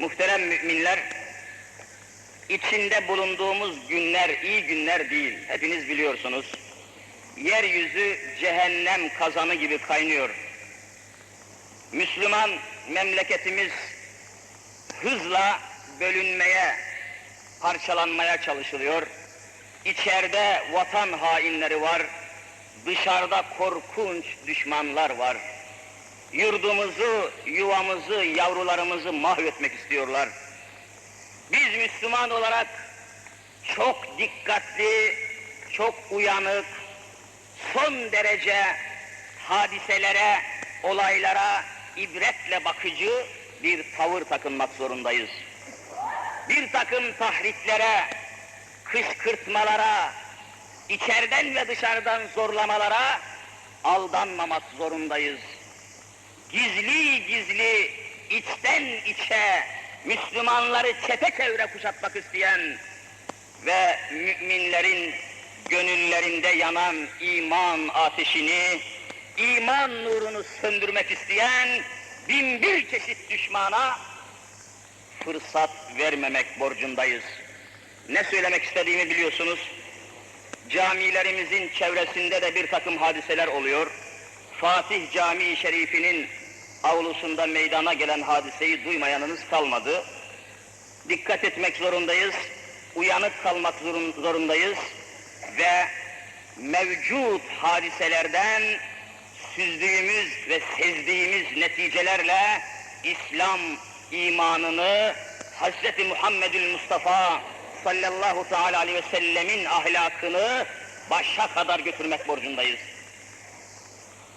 Muhterem müminler, içinde bulunduğumuz günler iyi günler değil. Hepiniz biliyorsunuz. Yeryüzü cehennem kazanı gibi kaynıyor. Müslüman memleketimiz hızla bölünmeye, parçalanmaya çalışılıyor. İçeride vatan hainleri var, dışarıda korkunç düşmanlar var. Yurdumuzu, yuvamızı, yavrularımızı mahvetmek istiyorlar. Biz Müslüman olarak çok dikkatli, çok uyanık, son derece hadiselere, olaylara ibretle bakıcı bir tavır takınmak zorundayız. Bir takım tahriklere, kışkırtmalara, içeriden ve dışarıdan zorlamalara aldanmamak zorundayız. Gizli gizli, içten içe Müslümanları çepeçevre kuşatmak isteyen ve müminlerin gönüllerinde yanan iman ateşini, iman nurunu söndürmek isteyen bin bir çeşit düşmana fırsat vermemek borcundayız. Ne söylemek istediğimi biliyorsunuz. Camilerimizin çevresinde de bir takım hadiseler oluyor. Fatih Camii Şerifi'nin avlusunda meydana gelen hadiseyi duymayanınız kalmadı. Dikkat etmek zorundayız, uyanık kalmak zorun- zorundayız ve mevcut hadiselerden süzdüğümüz ve sezdiğimiz neticelerle İslam imanını Hz. Muhammedül Mustafa sallallahu teala aleyhi ve sellemin ahlakını başa kadar götürmek borcundayız.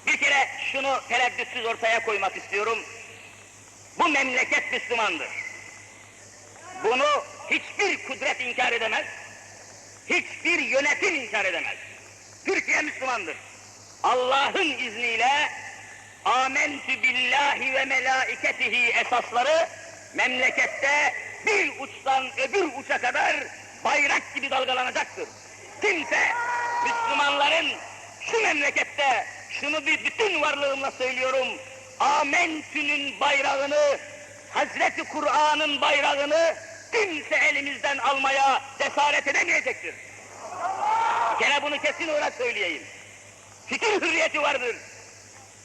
Bir kere şunu tereddütsüz ortaya koymak istiyorum. Bu memleket Müslümandır. Bunu hiçbir kudret inkar edemez. Hiçbir yönetim inkar edemez. Türkiye Müslümandır. Allah'ın izniyle amentü billahi ve melaiketihi esasları memlekette bir uçtan öbür uça kadar bayrak gibi dalgalanacaktır. Kimse Müslümanların şu memlekette şunu bir bütün varlığımla söylüyorum. Amentü'nün bayrağını, Hazreti Kur'an'ın bayrağını kimse elimizden almaya cesaret edemeyecektir. Gene bunu kesin olarak söyleyeyim. Fikir hürriyeti vardır.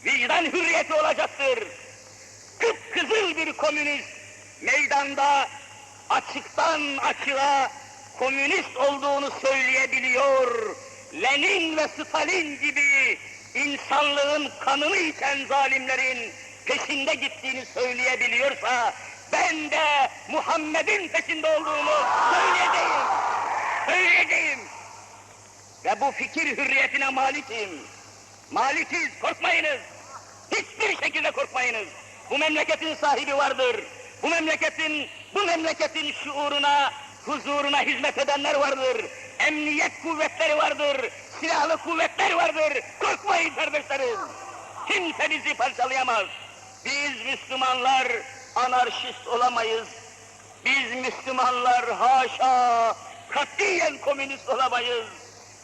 Vicdan hürriyeti olacaktır. Kıpkızıl bir komünist meydanda açıktan açığa komünist olduğunu söyleyebiliyor. Lenin ve Stalin gibi insanlığın kanını içen zalimlerin peşinde gittiğini söyleyebiliyorsa ben de Muhammed'in peşinde olduğumu söyleyeceğim. Söyleyeceğim. Ve bu fikir hürriyetine malikim. Malikiz, korkmayınız. Hiçbir şekilde korkmayınız. Bu memleketin sahibi vardır. Bu memleketin, bu memleketin şuuruna, huzuruna hizmet edenler vardır. Emniyet kuvvetleri vardır. Silahlı kuvvetler vardır. Korkmayın kardeşlerim. Kimse bizi parçalayamaz. Biz Müslümanlar anarşist olamayız. Biz Müslümanlar haşa katiyen komünist olamayız.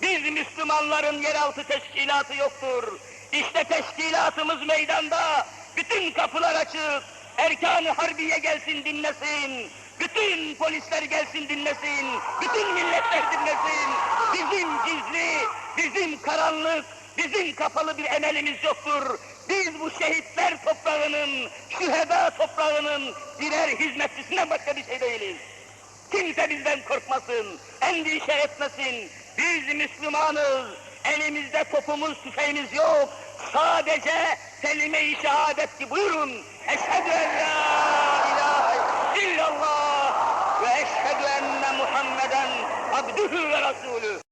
Biz Müslümanların yeraltı teşkilatı yoktur. İşte teşkilatımız meydanda. Bütün kapılar açık. Erkan-ı Harbiye gelsin dinlesin. Bütün polisler gelsin dinlesin. Bütün milletler dinlesin. Bizim gizli, bizim karanlık, bizim kapalı bir emelimiz yoktur. Biz bu şehitler toprağının, şüheda toprağının birer hizmetçisine başka bir şey değiliz. Kimse bizden korkmasın, endişe etmesin. Biz Müslümanız. Elimizde topumuz, tüfeğimiz yok. Sadece kelime-i şehadet ki buyurun. Eşhedü en Resulü